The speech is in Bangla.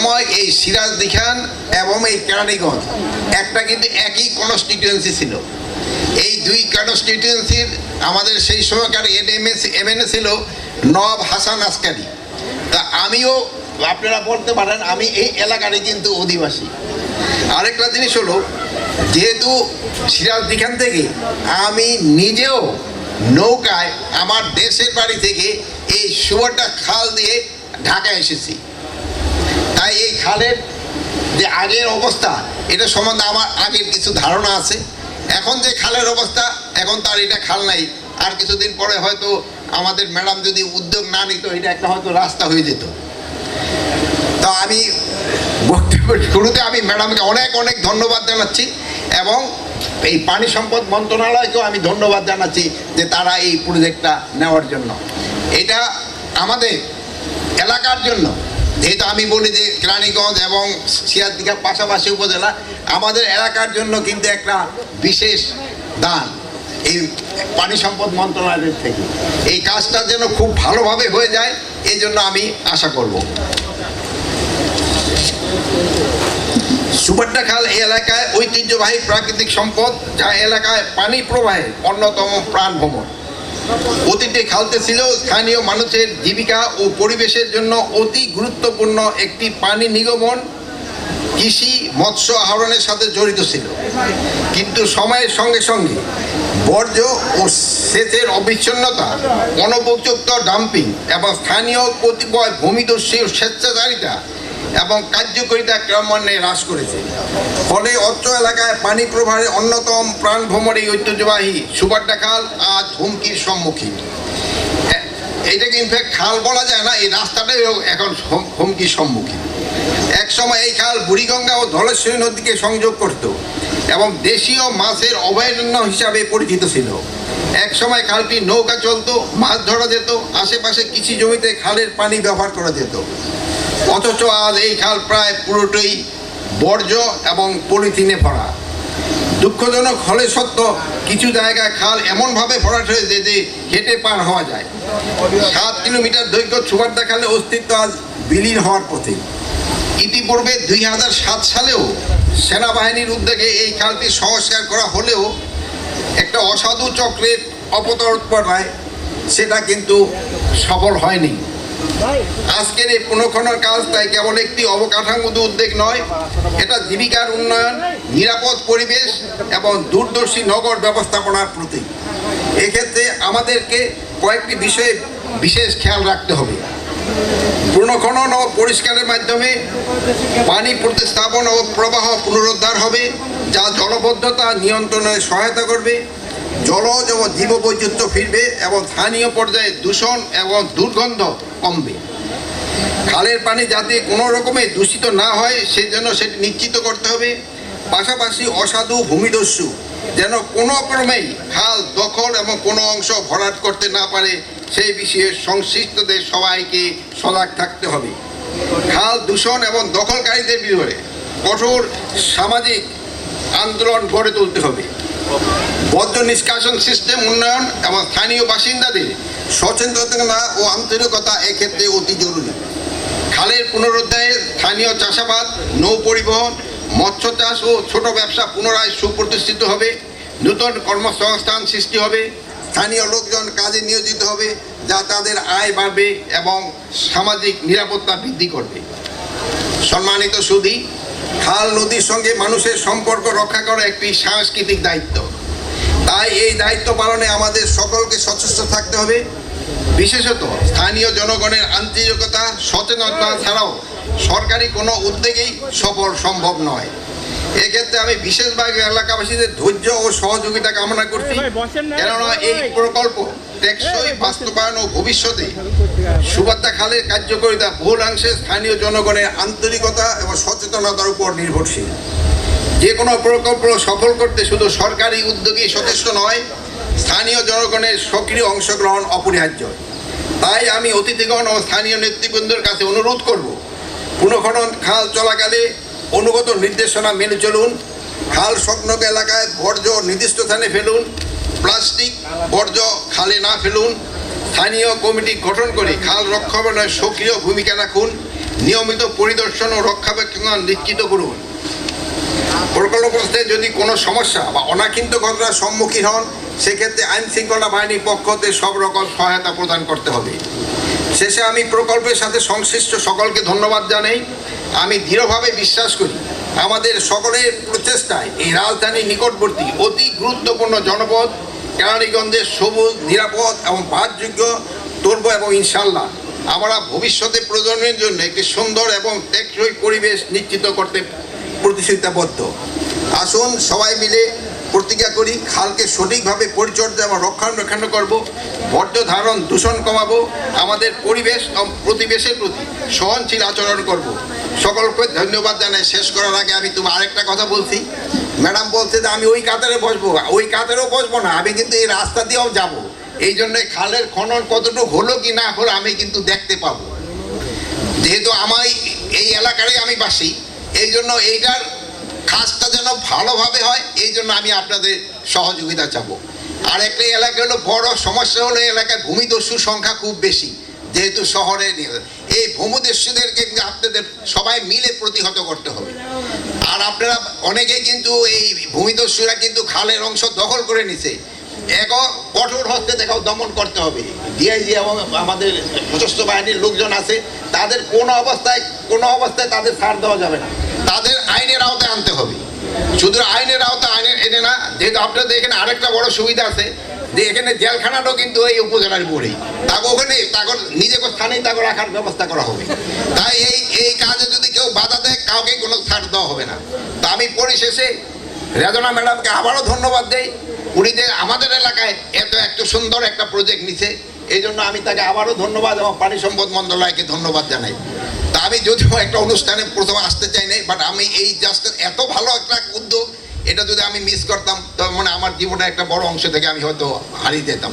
সময় এই সিরাজদি দিখান এবং এই কেরানীগঞ্জ। একটা কিন্তু একই কনস্টিটিউয়েন্সি ছিল। এই দুই কনস্টিটিউয়েন্সির আমাদের সেই সময়কার এনএমএস, এমএনএ ছিল নব হাসান আসকারি তা আমিও, আপনারা বলতে পারেন আমি এই এলাকারই কিন্তু অধিবাসী। আরেকটা জিনিস হলো, যেহেতু সিরাজদি দিখান থেকে আমি নিজেও নৌকায় আমার দেশের বাড়ি থেকে এই সুবর্ণা খাল দিয়ে ঢাকা এসেছি। তাই এই খালের যে আগের অবস্থা, এটা সম্বন্ধে আমার আগের কিছু ধারণা আছে। এখন যে খালের অবস্থা, এখন তার এটা খাল নাই। আর কিছুদিন পরে হয়তো আমাদের ম্যাডাম যদি উদ্যোগ না নিত, এটা একটা হয়তো রাস্তা হয়ে যেত। তো আমি শুরুতে আমি ম্যাডামকে অনেক অনেক ধন্যবাদ জানাচ্ছি এবং এই পানি সম্পদ মন্ত্রণালয়কেও আমি ধন্যবাদ জানাচ্ছি যে তারা এই প্রজেক্টটা নেওয়ার জন্য। এটা আমাদের এলাকার জন্য যেহেতু আমি বলি যে কেরানীগঞ্জ এবং সিয়াদিঘার পাশাপাশি উপজেলা, আমাদের এলাকার জন্য কিন্তু একটা বিশেষ দান এই পানি সম্পদ মন্ত্রণালয়ের থেকে। এই কাজটা যেন খুব ভালোভাবে হয়ে যায়, এই জন্য আমি আশা করব। সুপারটা খাল এই এলাকায় ঐতিহ্যবাহী প্রাকৃতিক সম্পদ, যা এলাকায় পানি প্রবাহের অন্যতম প্রাণ ভ্রমণ অতীতে খালতে ছিল স্থানীয় মানুষের জীবিকা ও পরিবেশের জন্য অতি গুরুত্বপূর্ণ একটি পানি নিগমন, কৃষি, মৎস্য আহরণের সাথে জড়িত ছিল। কিন্তু সময়ের সঙ্গে সঙ্গে বর্জ্য ও সেচের অবিচ্ছিন্নতা অনবযুক্ত ডাম্পিং এবং স্থানীয় কতিপয় ভূমিদস্যী স্বেচ্ছাচারিতা এবং কার্যকরিতা ক্রমান্বয়ে হ্রাস করেছে। ফলে অত্র এলাকায় পানি প্রবাহের অন্যতম প্রাণ ভ্রমণী ঐতিহ্যবাহী সুবাড্ডা খাল আজ হুমকির সম্মুখীন। এইটাকে ইনফ্যাক্ট খাল বলা যায় না, এই রাস্তাটাই এখন হুমকির সম্মুখীন। এক সময় এই খাল বুড়িগঙ্গা ও ধলেশ্বরী নদীকে সংযোগ করত এবং দেশীয় মাছের অভয়ারণ্য হিসাবে পরিচিত ছিল। এক সময় খালটি নৌকা চলতো, মাছ ধরা যেত, আশেপাশে কৃষি জমিতে খালের পানি ব্যবহার করা যেত। অথচ আজ এই খাল প্রায় পুরোটাই বর্জ্য এবং পলিথিনে ভরা। দুঃখজনক হলে সত্য, কিছু জায়গায় খাল এমনভাবে ভরাট হয়েছে যে হেঁটে পার হওয়া যায়। সাত কিলোমিটার দৈর্ঘ্য সুবাড্ডা খালে অস্তিত্ব আজ বিলীন হওয়ার পথে। ইতিপূর্বে দুই সাত সালেও সেনাবাহিনীর উদ্যোগে এই খালটি সংস্কার করা হলেও একটা অসাধু চক্রের অপতৎপরায় সেটা কিন্তু সফল হয়নি। আজকের এই পুনঃখনন কাজ তাই কেবল একটি অবকাঠামোগত উদ্যোগ নয়, এটা জীবিকার উন্নয়ন, নিরাপদ পরিবেশ এবং দূরদর্শী নগর ব্যবস্থাপনার প্রতীক। এক্ষেত্রে আমাদেরকে কয়েকটি বিষয়ে বিশেষ খেয়াল রাখতে হবে। পুনঃখনন ও পরিষ্কারের মাধ্যমে পানি প্রতিস্থাপন ও প্রবাহ পুনরুদ্ধার হবে, যা জলবদ্ধতা নিয়ন্ত্রণে সহায়তা করবে, জলজ ও জীববৈচিত্র্য ফিরবে এবং স্থানীয় পর্যায়ে দূষণ এবং দুর্গন্ধ কমবে। খালের পানি যাতে কোনো রকমে দূষিত না হয়, সেজন্য সেটি নিশ্চিত করতে হবে। পাশাপাশি অসাধু ভূমিদস্যু যেন কোনো ক্রমেই খাল দখল এবং কোনো অংশ ভরাট করতে না পারে, সেই বিষয়ে সংশ্লিষ্টদের সবাইকে সজাগ থাকতে হবে। খাল দূষণ এবং দখলকারীদের বিরুদ্ধে কঠোর সামাজিক আন্দোলন গড়ে তুলতে হবে। বর্জ্য নিষ্কাশন সিস্টেম উন্নয়ন এবং স্থানীয় বাসিন্দাদের সচেতনতা ও আন্তরিকতা এক্ষেত্রে অতি জরুরি। খালের পুনরুদ্ধারে স্থানীয় চাষাবাদ, নৌ পরিবহন, মৎস্য চাষ ও ছোট ব্যবসা পুনরায় সুপ্রতিষ্ঠিত হবে, নূতন কর্মসংস্থান সৃষ্টি হবে, স্থানীয় লোকজন কাজে নিয়োজিত হবে, যা তাদের আয় বাড়বে এবং সামাজিক নিরাপত্তা বৃদ্ধি করবে। সম্মানিত সুদী, খাল নদীর সঙ্গে মানুষের সম্পর্ক রক্ষা করা একটি সাংস্কৃতিক দায়িত্ব। তাই এই দায়িত্ব পালনে আমাদের সকলকে সচেষ্ট থাকতে হবে। বিশেষত স্থানীয় জনগণের আন্তরিকতা সচেতনতা ছাড়াও সরকারি কোনো উদ্যোগেই সফল সম্ভব নয়। এক্ষেত্রে আমি বিশেষভাবে এলাকাবাসীদের ধৈর্য ও সহযোগিতা কামনা করছি। কেননা এই প্রকল্প টেকসই বাস্তবায়ন ও ভবিষ্যতে সুবাত্তা খালের কার্যকারিতা বহুলাংশে স্থানীয় জনগণের আন্তরিকতা এবং সচেতনতার উপর নির্ভরশীল। যে কোনো প্রকল্প সফল করতে শুধু সরকারি উদ্যোগী সচেষ্ট নয় স্থানীয় জনগণের সক্রিয় অংশগ্রহণ অপরিহার্য। তাই আমি অতিথিগণ ও স্থানীয় নেতৃবৃন্দের কাছে অনুরোধ করব, পুনঃখনন খাল চলাকালে অনুগত নির্দেশনা মেনে চলুন, খাল সংলগ্ন এলাকায় বর্জ্য নির্দিষ্ট স্থানে ফেলুন, প্লাস্টিক বর্জ্য খালে না ফেলুন, স্থানীয় কমিটি গঠন করে খাল রক্ষণাবেক্ষণে সক্রিয় ভূমিকা রাখুন, নিয়মিত পরিদর্শন ও রক্ষণাবেক্ষণ নিশ্চিত করুন। প্রকল্পগ্রস্তে যদি কোনো সমস্যা বা অনাকিন্ত ঘটনার সম্মুখীন হন সেক্ষেত্রে আইন শৃঙ্খলা বাহিনীর পক্ষ হতে সব রকম সহায়তা প্রদান করতে হবে। শেষে আমি প্রকল্পের সাথে সংশ্লিষ্ট সকলকে ধন্যবাদ জানাই। আমি দৃঢ়ভাবে বিশ্বাস করি, আমাদের সকলের প্রচেষ্টায় এই রাজধানীর নিকটবর্তী অতি গুরুত্বপূর্ণ জনপদ, কেরানীগঞ্জের সবুজ, নিরাপদ এবং বাসযোগ্য তুলব এবং ইনশাল্লাহ আমরা ভবিষ্যতে প্রজন্মের জন্য একটি সুন্দর এবং টেকসই পরিবেশ নিশ্চিত করতে প্রতিশ্রুতিবদ্ধ। আসুন, সবাই মিলে প্রতিজ্ঞা করি, খালকে সঠিকভাবে পরিচর্যা এবং রক্ষণাবেক্ষণ করব, বর্জ্য ধারণ দূষণ কমাবো, আমাদের পরিবেশ প্রতিবেশের প্রতি সহনশীল আচরণ করব। সকলকে ধন্যবাদ জানাই। শেষ করার আগে আমি তুমি আরেকটা কথা বলছি। ম্যাডাম বলছে যে, আমি ওই কাতারে বসবো। ওই কাতারেও বসবো না। আমি কিন্তু এই রাস্তা দিয়েও যাব। এই জন্য খালের খনন কতটুকু হলো কি না হলো আমি কিন্তু দেখতে পাবো। যেহেতু আমার এই এলাকারই আমি বাসি, এই জন্য এইটার কাজটা যেন ভালোভাবে হয়, এই জন্য আমি আপনাদের সহযোগিতা চাবো। আর একটা এলাকা হলো, বড় সমস্যা হলো এলাকায় ভূমিদস্যুর সংখ্যা খুব বেশি, যেহেতু শহরে এই ভূমিদস্যুদেরকে আপনাদের সবাই মিলে প্রতিহত করতে হবে। আর আপনারা অনেকেই কিন্তু এই ভূমিদস্যুরা কিন্তু খালের অংশ দখল করে নিছে। এক কঠোর হস্তে দেখাও দমন করতে হবে। ডিআইজি এবং আমাদের সশস্ত্র বাহিনীর লোকজন আছে, তাদের কোনো অবস্থায় কোনো অবস্থায় তাদের ছাড় দেওয়া যাবে না। তাদের আইনের আওতায় আনতে হবে। শুধু আইনের আওতায় আইনের এনে না, যেহেতু আপনাদের এখানে আরেকটা বড় সুবিধা আছে, যে এখানে জেলখানাটাও কিন্তু এই উপজেলার পরেই তাকে ওখানে, তাকে নিজেকে স্থানেই তাকে রাখার ব্যবস্থা করা হবে। তাই এই এই কাজে যদি কেউ বাধা দেয়, কাউকে কোনো ছাড় দেওয়া হবে না। তা আমি পরিশেষে রেজনা ম্যাডামকে আবারও ধন্যবাদ দেই। উনি যে আমাদের এলাকায় এত একটা সুন্দর একটা প্রজেক্ট নিছে, এই আমি তাকে আবারও ধন্যবাদ এবং পানি সম্পদ মন্ত্রণালয়কে ধন্যবাদ জানাই। তা আমি যদিও একটা অনুষ্ঠানে প্রথম আসতে চাই নাই বাট আমি এই জাস্ট এত ভালো একটা উদ্যোগ, এটা যদি আমি মিস করতাম তবে মানে আমার জীবনে একটা বড় অংশ থেকে আমি হয়তো হারিয়ে যেতাম।